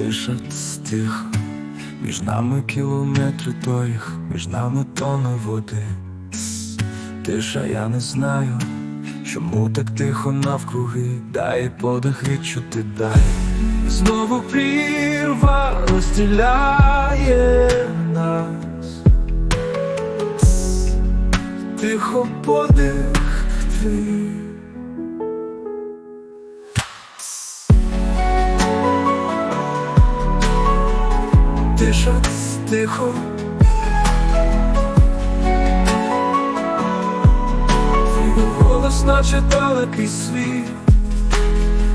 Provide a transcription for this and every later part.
Тиша стих, між нами кілометри доріг, між нами тони води. Тиша, я не знаю, чому так тихо навкруги, дай подих відчути дай. Знову прірва розділяє нас. Тихо подих твій. Тиша тихо. Твій голос, наче далекий світ.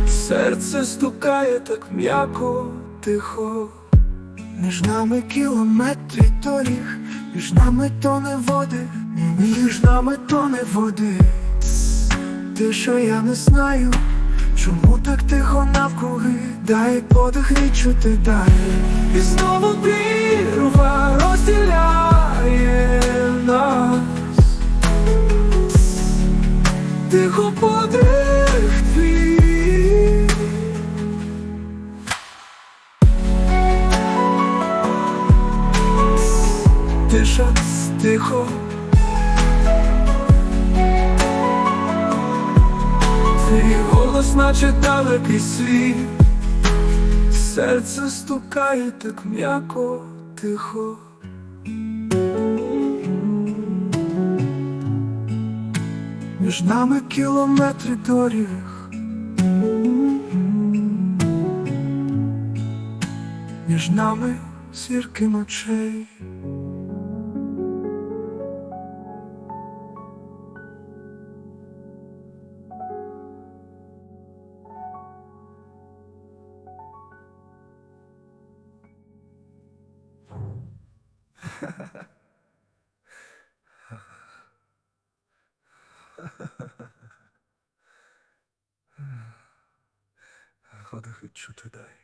Серце стукає так м'яко, тихо. Між нами кілометри доріг, між нами тоне води, між нами тоне води. Ти що я не знаю, чому так тихо навкруги, дай подих відчути дай. І знову прірва розділяє нас. Тихо подих твій. Тиша тихо. Твій голос, наче далекий світ, серце стукає так м'яко, тихо. Між нами кілометри доріг, між нами зірки ночей. Подих відчути дай.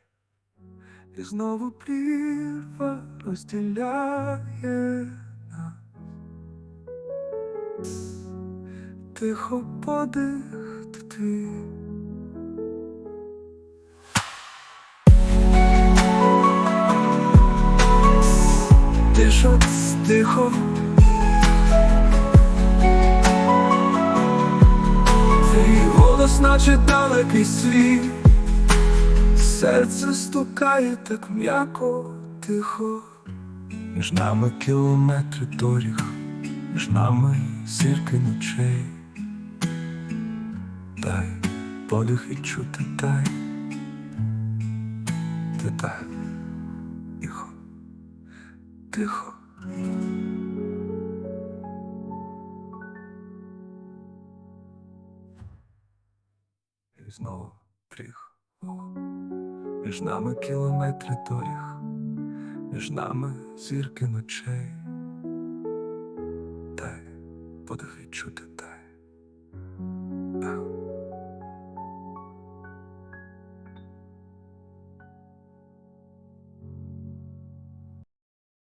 І знову прірва розділяє нас. Тихо подих ти. Тиша тихо. Твій голос, наче далекий світ. Серце стукає так м'яко, тихо. Між нами кілометри доріг, між нами зірки ночей. Дай подих відчути дай. Ти дай. Тихо. І знову пріх. Між нами кілометри доріг, між нами зірки ночей. Дай подих відчути.